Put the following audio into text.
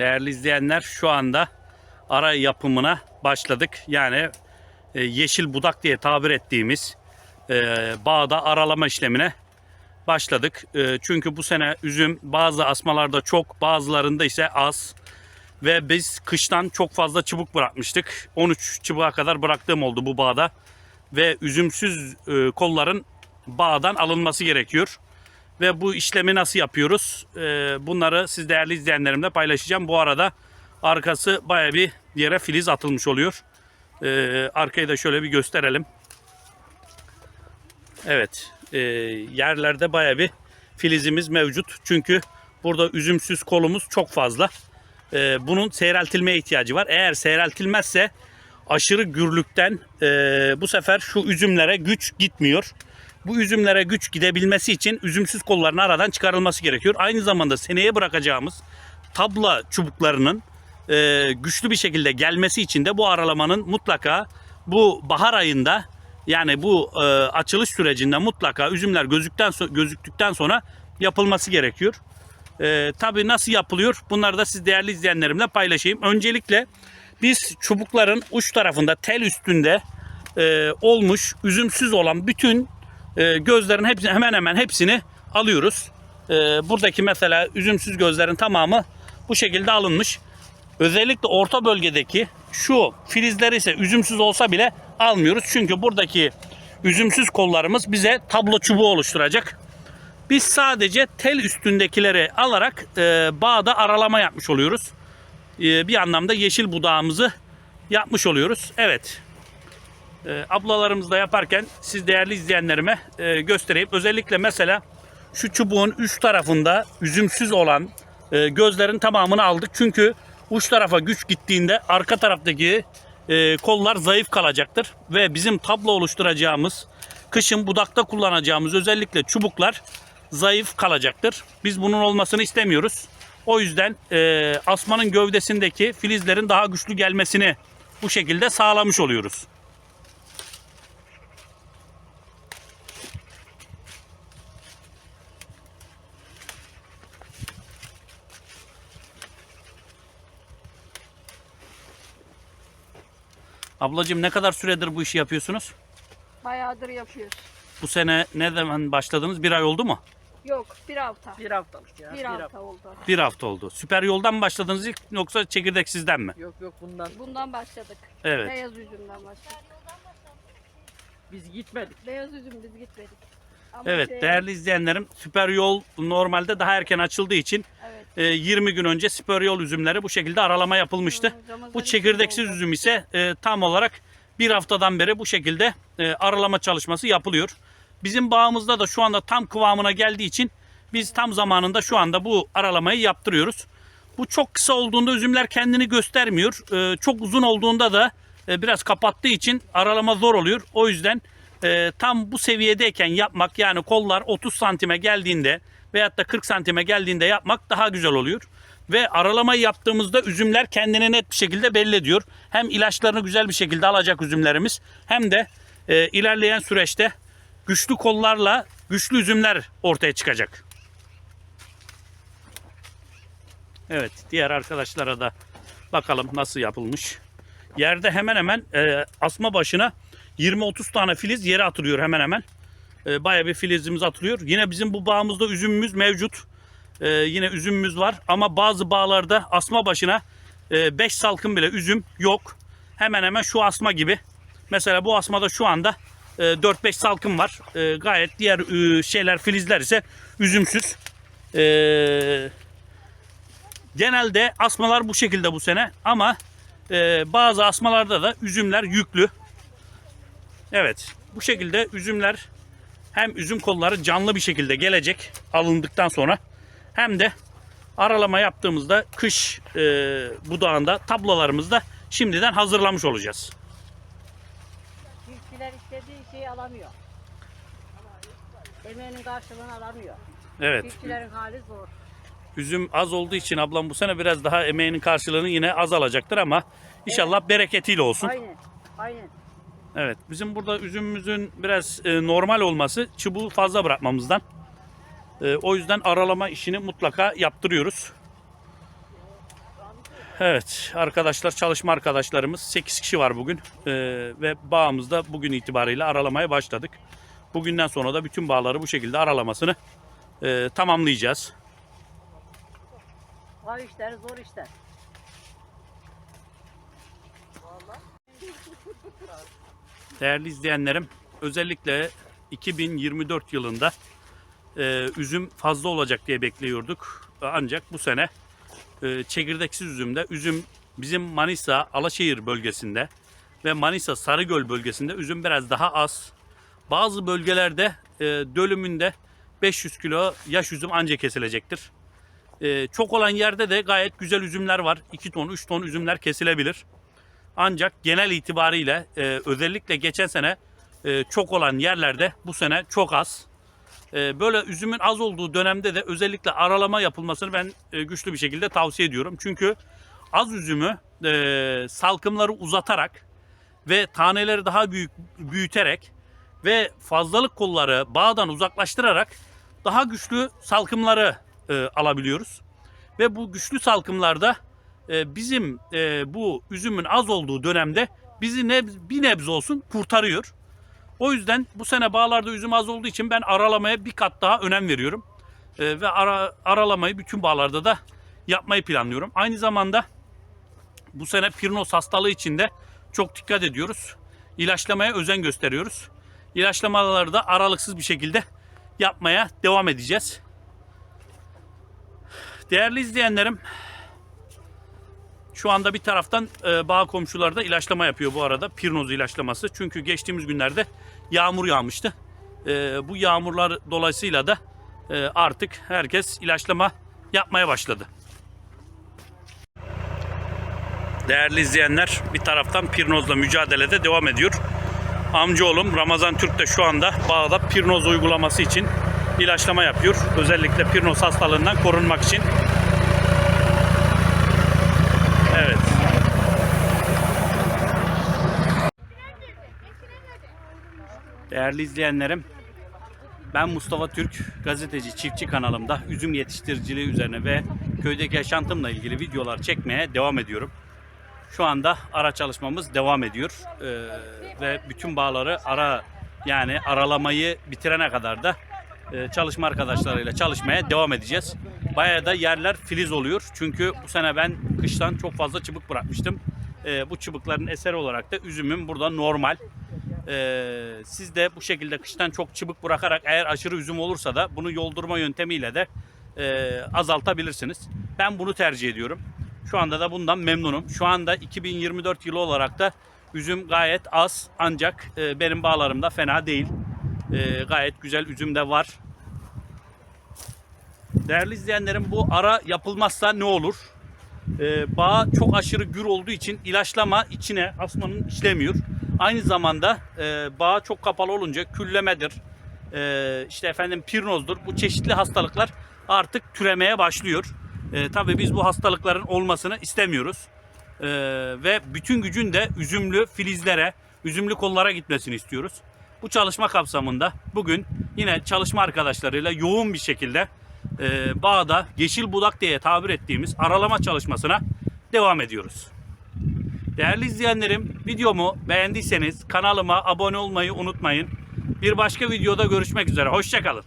Değerli izleyenler şu anda ara yapımına başladık. Yani e, yeşil budak diye tabir ettiğimiz e, bağda aralama işlemine başladık. E, çünkü bu sene üzüm bazı asmalarda çok bazılarında ise az. Ve biz kıştan çok fazla çubuk bırakmıştık. 13 çubuğa kadar bıraktığım oldu bu bağda. Ve üzümsüz e, kolların bağdan alınması gerekiyor. Ve bu işlemi nasıl yapıyoruz? E, bunları siz değerli izleyenlerimle paylaşacağım. Bu arada arkası baya bir yere filiz atılmış oluyor. E, arkayı da şöyle bir gösterelim. Evet, e, yerlerde baya bir filizimiz mevcut. Çünkü burada üzümsüz kolumuz çok fazla. Bunun seyreltilmeye ihtiyacı var. Eğer seyreltilmezse aşırı gürlükten bu sefer şu üzümlere güç gitmiyor. Bu üzümlere güç gidebilmesi için üzümsüz kolların aradan çıkarılması gerekiyor. Aynı zamanda seneye bırakacağımız tabla çubuklarının e, güçlü bir şekilde gelmesi için de bu aralamanın mutlaka bu bahar ayında yani bu e, açılış sürecinde mutlaka üzümler gözükten so- gözüktükten sonra yapılması gerekiyor. E, tabii nasıl yapılıyor? Bunları da siz değerli izleyenlerimle paylaşayım. Öncelikle biz çubukların uç tarafında tel üstünde e, olmuş üzümsüz olan bütün e, gözlerin hepsi, hemen hemen hepsini alıyoruz. E, buradaki mesela üzümsüz gözlerin tamamı bu şekilde alınmış. Özellikle orta bölgedeki şu filizleri ise üzümsüz olsa bile almıyoruz. Çünkü buradaki üzümsüz kollarımız bize tablo çubuğu oluşturacak. Biz sadece tel üstündekileri alarak e, bağda aralama yapmış oluyoruz. E, bir anlamda yeşil budağımızı yapmış oluyoruz. Evet. E, ablalarımız yaparken siz değerli izleyenlerime e, göstereyim. Özellikle mesela şu çubuğun üst tarafında üzümsüz olan e, gözlerin tamamını aldık. Çünkü uç tarafa güç gittiğinde arka taraftaki e, kollar zayıf kalacaktır. Ve bizim tablo oluşturacağımız, kışın budakta kullanacağımız özellikle çubuklar zayıf kalacaktır. Biz bunun olmasını istemiyoruz. O yüzden e, asmanın gövdesindeki filizlerin daha güçlü gelmesini bu şekilde sağlamış oluyoruz. Ablacığım ne kadar süredir bu işi yapıyorsunuz? Bayağıdır yapıyoruz. Bu sene ne zaman başladınız? Bir ay oldu mu? Yok bir hafta. Bir haftalık ya. Bir hafta oldu. Bir hafta oldu. Süper yoldan mı başladınız ilk yoksa çekirdek sizden mi? Yok yok bundan Bundan başladık. Evet. Beyaz üzümden başladık. biz gitmedik. Beyaz üzüm biz gitmedik. Ama Evet şey- değerli izleyenlerim süper yol normalde daha erken açıldığı için Evet. e, 20 gün önce süper yol üzümleri bu şekilde aralama yapılmıştı. Hı, Bu çekirdeksiz oldu. üzüm ise e, tam olarak bir haftadan beri bu şekilde e, aralama çalışması yapılıyor. Bizim bağımızda da şu anda tam kıvamına geldiği için biz tam zamanında şu anda bu aralamayı yaptırıyoruz. Bu çok kısa olduğunda üzümler kendini göstermiyor. E, çok uzun olduğunda da e, biraz kapattığı için aralama zor oluyor. O yüzden e, tam bu seviyedeyken yapmak yani kollar 30 santime geldiğinde veyahut da 40 santime geldiğinde yapmak daha güzel oluyor. Ve aralamayı yaptığımızda üzümler kendini net bir şekilde belli ediyor. Hem ilaçlarını güzel bir şekilde alacak üzümlerimiz hem de e, ilerleyen süreçte güçlü kollarla güçlü üzümler ortaya çıkacak. Evet diğer arkadaşlara da bakalım nasıl yapılmış. Yerde hemen hemen e, asma başına 20-30 tane filiz yere atılıyor hemen hemen. E, Baya bir filizimiz atılıyor. Yine bizim bu bağımızda üzümümüz mevcut. E, yine üzümümüz var ama bazı bağlarda asma başına 5 salkım bile üzüm yok. Hemen hemen şu asma gibi. Mesela bu asmada şu anda e, 4-5 salkım var. E, gayet diğer e, şeyler filizler ise üzümsüz. E, genelde asmalar bu şekilde bu sene ama e, bazı asmalarda da üzümler yüklü. Evet bu şekilde üzümler hem üzüm kolları canlı bir şekilde gelecek alındıktan sonra hem de aralama yaptığımızda kış e, budağında tablolarımızda şimdiden hazırlamış olacağız. Çiftçiler istediği şeyi alamıyor. Emeğinin karşılığını alamıyor. Evet Çiftçilerin hali zor. üzüm az olduğu için ablam bu sene biraz daha emeğinin karşılığını yine az alacaktır ama inşallah bereketiyle olsun. Aynen. Aynen. Evet bizim burada üzümümüzün biraz e, normal olması çubuğu fazla bırakmamızdan. E, o yüzden aralama işini mutlaka yaptırıyoruz. Evet arkadaşlar çalışma arkadaşlarımız 8 kişi var bugün Ee, ve bağımızda bugün itibariyle aralamaya başladık. Bugünden sonra da bütün bağları bu şekilde aralamasını e, tamamlayacağız. Var işler zor işler. Değerli izleyenlerim özellikle 2024 yılında e, üzüm fazla olacak diye bekliyorduk. Ancak bu sene e, çekirdeksiz üzümde üzüm bizim Manisa Alaşehir bölgesinde ve Manisa Sarıgöl bölgesinde üzüm biraz daha az. Bazı bölgelerde e, dölümünde 500 kilo yaş üzüm anca kesilecektir. E, çok olan yerde de gayet güzel üzümler var. 2 ton 3 ton üzümler kesilebilir. Ancak genel itibariyle e, özellikle geçen sene e, çok olan yerlerde bu sene çok az. E, böyle üzümün az olduğu dönemde de özellikle aralama yapılmasını ben e, güçlü bir şekilde tavsiye ediyorum. Çünkü az üzümü e, salkımları uzatarak ve taneleri daha büyük büyüterek ve fazlalık kolları bağdan uzaklaştırarak daha güçlü salkımları e, alabiliyoruz. Ve bu güçlü salkımlarda e, bizim e, bu üzümün az olduğu dönemde bizi bir nebze olsun kurtarıyor. O yüzden bu sene bağlarda üzüm az olduğu için ben aralamaya bir kat daha önem veriyorum. E, ve ara, aralamayı bütün bağlarda da yapmayı planlıyorum. Aynı zamanda bu sene pirnos hastalığı için de çok dikkat ediyoruz. İlaçlamaya özen gösteriyoruz. İlaçlamaları da aralıksız bir şekilde yapmaya devam edeceğiz. Değerli izleyenlerim, şu anda bir taraftan e, bağ komşuları da ilaçlama yapıyor bu arada. Pirnoz ilaçlaması. Çünkü geçtiğimiz günlerde yağmur yağmıştı. E, bu yağmurlar dolayısıyla da e, artık herkes ilaçlama yapmaya başladı. Değerli izleyenler bir taraftan pirnozla mücadelede devam ediyor. Amcaoğlum Ramazan Türk de şu anda bağda pirnoz uygulaması için ilaçlama yapıyor. Özellikle pirnoz hastalığından korunmak için. Evet. Değerli izleyenlerim, ben Mustafa Türk, gazeteci çiftçi kanalımda üzüm yetiştiriciliği üzerine ve köydeki yaşantımla ilgili videolar çekmeye devam ediyorum. Şu anda ara çalışmamız devam ediyor Ee, ve bütün bağları ara yani aralamayı bitirene kadar da e, çalışma arkadaşlarıyla çalışmaya devam edeceğiz. Bayağı da yerler filiz oluyor çünkü bu sene ben kıştan çok fazla çıbık bırakmıştım. Ee, bu çıbıkların eseri olarak da üzümüm burada normal. Ee, siz de bu şekilde kıştan çok çıbık bırakarak eğer aşırı üzüm olursa da bunu yoldurma yöntemiyle de e, azaltabilirsiniz. Ben bunu tercih ediyorum. Şu anda da bundan memnunum. Şu anda 2024 yılı olarak da üzüm gayet az ancak e, benim bağlarımda fena değil. E, gayet güzel üzüm de var. Değerli izleyenlerim bu ara yapılmazsa ne olur? Ee, bağ çok aşırı gür olduğu için ilaçlama içine asmanın işlemiyor. Aynı zamanda e, bağ çok kapalı olunca küllemedir, e, işte efendim pirnozdur. Bu çeşitli hastalıklar artık türemeye başlıyor. E, tabii biz bu hastalıkların olmasını istemiyoruz. E, ve bütün gücün de üzümlü filizlere, üzümlü kollara gitmesini istiyoruz. Bu çalışma kapsamında bugün yine çalışma arkadaşlarıyla yoğun bir şekilde e, bağda yeşil budak diye tabir ettiğimiz aralama çalışmasına devam ediyoruz. Değerli izleyenlerim videomu beğendiyseniz kanalıma abone olmayı unutmayın. Bir başka videoda görüşmek üzere. Hoşçakalın.